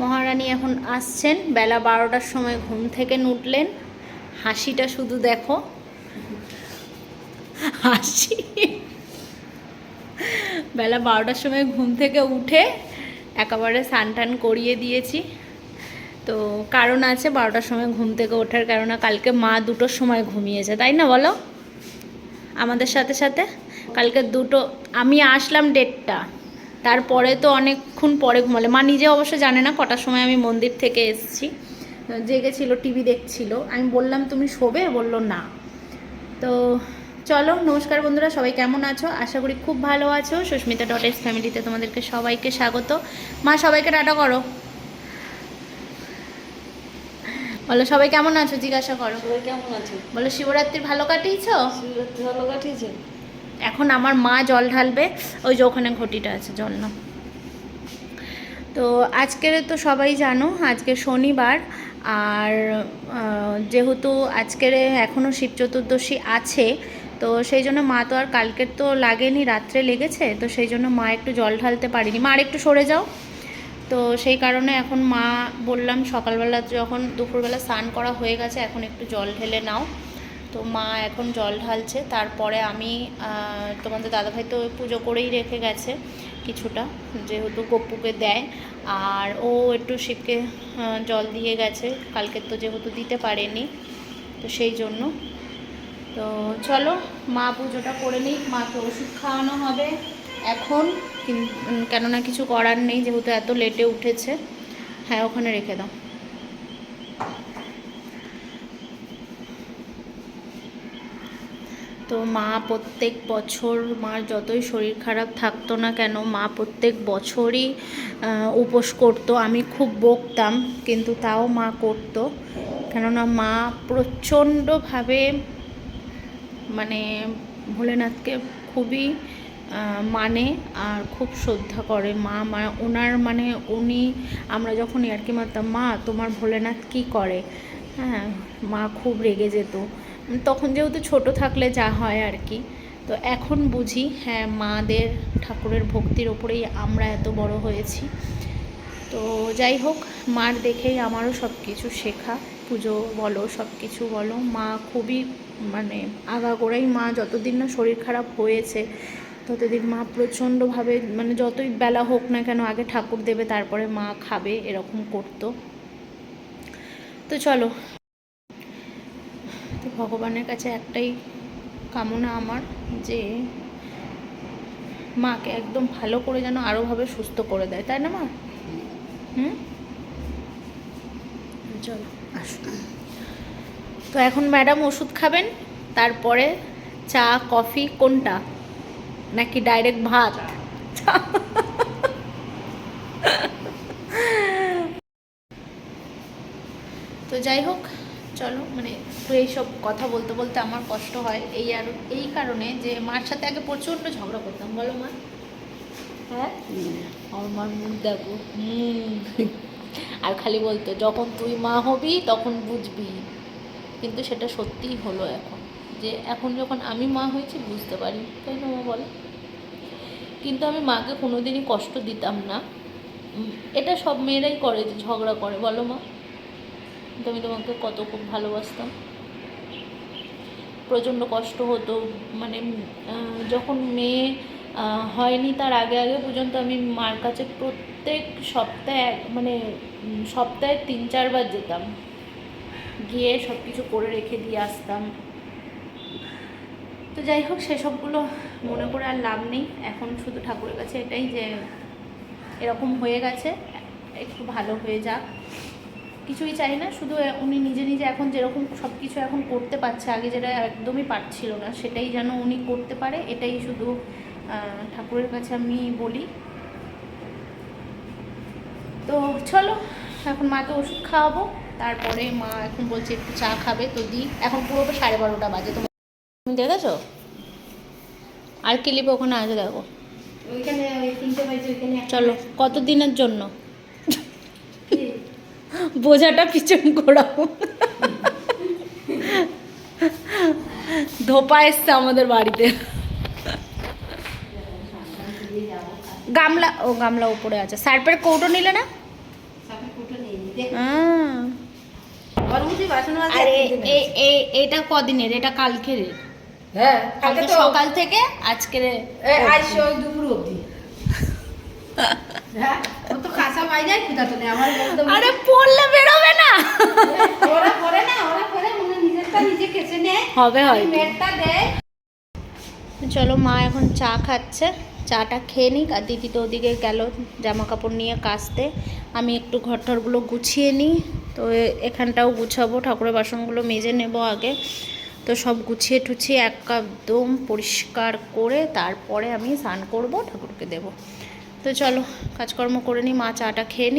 মহারানী এখন আসছেন। বেলা বারোটার সময় ঘুম থেকে উঠলেন। হাসিটা শুধু দেখো। হাসি। বেলা বারোটার সময় ঘুম থেকে উঠে একেবারে টান করিয়ে দিয়েছি। তো কারণ আছে বারোটার সময় ঘুম থেকে ওঠার কারণ কালকে মা দুটোর সময় ঘুমিয়েছে, তাই না বলো? আমাদের সাথে সাথে কালকে দুটো, আমি আসলাম ডেটটা তারপরে তো অনেকক্ষণ পরে ঘুমালে। মা নিজে অবশ্য জানে না কটার সময় আমি মন্দির থেকে এসেছি। জেগেছিল টিভি দেখছিল। আমি বললাম তুমি শোবে? বলল না। তো চলো নমস্কার বন্ধুরা সবাই কেমন আছো? আশা করি খুব ভালো আছো। সুস্মিতা ডট এস ফ্যামিলিতে তোমাদেরকে সবাইকে স্বাগত। মা সবাইকে টাটা করো। বলো সবাই কেমন আছো? জিজ্ঞাসা করো। সবাই কেমন আছো? বলো শিবরাত্রির ভালো কাটিয়েছো? শিবরাত্রি ভালো কাটিয়েছে? এখন আমার মা জল ঢালবে, ওই যে ওখানে ঘটিটা আছে জল না তো আজকের তো সবাই জানো, আজকে শনিবার, আর যেহেতু আজকের এখনও শিব চতুর্দশী আছে, তো সেই জন্য মা তো আর কালকের তো লাগেনি, রাত্রে লেগেছে, তো সেই জন্য মা একটু জল ঢালতে পারিনি। মা আর একটু সরে যাও। তো সেই কারণে এখন মা, বললাম সকালবেলা যখন দুপুরবেলা স্নান করা হয়ে গেছে, এখন একটু জল ঢেলে নাও। তো মা এখন জল ঢালছে। তারপরে আমি তোমাদের দাদাভাই তো পুজো করেই রেখে গেছে কিছুটা, যেহেতু গপ্পুকে দেয়। আর ও একটু শিবকে জল দিয়ে গেছে। কালকে তো যেহেতু দিতে পারেনি, তো সেই জন্য। তো চলো, মা পুজোটা করে নিই মাকে ওষুধ খাওয়ানো হবে এখন। কিন- কেননা কিছু করার নেই, যেহেতু এত লেটে উঠেছে। হ্যাঁ ওখানে রেখে দাও। তো মা প্রত্যেক বছর, মার যতই শরীর খারাপ থাকতো না কেন, মা প্রত্যেক বছরই উপোস করতো। আমি খুব বকতাম, কিন্তু তাও মা করতো। কেননা মা প্রচণ্ডভাবে মানে ভোলেনাথকে খুবই মানে আর খুব শ্রদ্ধা করে। মা মা, ওনার মানে উনি, আমরা যখন ইয়ার্কি মারতাম, মা, তোমার ভোলেনাথ কি করে? হ্যাঁ মা খুব রেগে যেত। তখন যেহেতু ছোট থাকলে যা হয় আর কি, তো এখন বুঝি হ্যাঁ মাদের, ঠাকুরের ভক্তির ওপরেই আমরা এত বড় হয়েছি। তো যাই হোক, মার দেখেই আমারও সব কিছু শেখা, পুজো বলো সব কিছু বলো। মা খুবই মানে আগাগোড়াই মা, যতদিন না শরীর খারাপ হয়েছে, ততদিন মা প্রচণ্ডভাবে মানে যতই বেলা হোক না কেন, আগে ঠাকুর দেবে, তারপরে মা খাবে, এরকম করতো। তো চলো ভগবানের কাছে একটাই কামনা আমার যে মাকে একদম ভালো করে যেন আরোভাবে সুস্থ করে দেয়। তাই না মা? হুম? চলো আসুন তো এখন ম্যাডাম ওষুধ খাবেন তারপরে চা কফি কোনটা? নাকি ডাইরেক্ট ভাত? তো যাই হোক চলো মানে তো এইসব কথা বলতে বলতে আমার কষ্ট হয় এই আর এই কারণে যে মার সাথে আগে প্রচণ্ড ঝগড়া করতাম বলো মা। হ্যাঁ? আমার মার মুখ দেখো হুম। আর খালি বলতো যখন তুই মা হবি তখন বুঝবি। কিন্তু সেটা সত্যিই হলো এখন যে এখন যখন আমি মা হয়েছি বুঝতে পারি। তাই না মা বলো? কিন্তু আমি মাকে কোনোদিনই কষ্ট দিতাম না। এটা সব মেয়েরাই করে যে ঝগড়া করে বলো মা। কিন্তু আমি তোমাকে কত খুব ভালোবাসতাম। প্রচণ্ড কষ্ট হতো মানে যখন মেয়ে হয়নি তার আগে আগে পর্যন্ত আমি মার কাছে প্রত্যেক সপ্তাহে মানে সপ্তাহে তিন চারবার যেতাম। গিয়ে সব কিছু করে রেখে দিয়ে আসতাম। তো যাই হোক, সেসবগুলো মনে করে আর লাভ নেই। এখন শুধু ঠাকুরের কাছে এটাই যে, এরকম হয়ে গেছে, একটু ভালো হয়ে যাক। কিছুই চাই না শুধু উনি নিজে নিজে এখন যেরকম সব কিছু এখন করতে পারছে আগে যেটা একদমই পারছিল না সেটাই যেন উনি করতে পারে এটাই শুধু ঠাকুরের কাছে আমি বলি তো চলো এখন মাকে ওষুধ খাওয়াবো তারপরে মা এখন বলছে একটু চা খাবে তো দিই এখন পুরোটা সাড়ে বারোটা বাজে তোমার তুমি দেখেছ আর ক্লিপ ওখানে আছে দেখো চলো। কত দিনের জন্য? বোঝাটা পিছন করাবো ধোপা এসছে আমাদের বাড়িতে। গামলা ও গামলা উপরে আছে। সার্পের কৌটো নিলে না? এ- এটা কদিনের? এটা কালকের? হ্যাঁ কালকে সকাল থেকে আজকের দুপুর অবধি। হ্যাঁ? পাই যায় তো আমার আরে পড়লে বেরোবে না। ওরা করে না ওরা করে মনে নিজেরটা নিজে কেচে নেয় হবে মেটটা দেয় চলো মা এখন চা খাচ্ছে চাটা খেয়ে নিক আর দিদি তো ওদিকে গেল জামা কাপড় নিয়ে কাচতে। আমি একটু ঘর টরগুলো গুছিয়ে নিই তো এখানটাও গুছাবো ঠাকুরের বাসনগুলো মেজে নেব আগে। তো সব গুছিয়ে টুছিয়ে একদম পরিষ্কার করে তারপরে আমি স্নান করব ঠাকুরকে দেব। তো চলো কাজকর্ম করে নিই মা চাটা খেয়ে নিই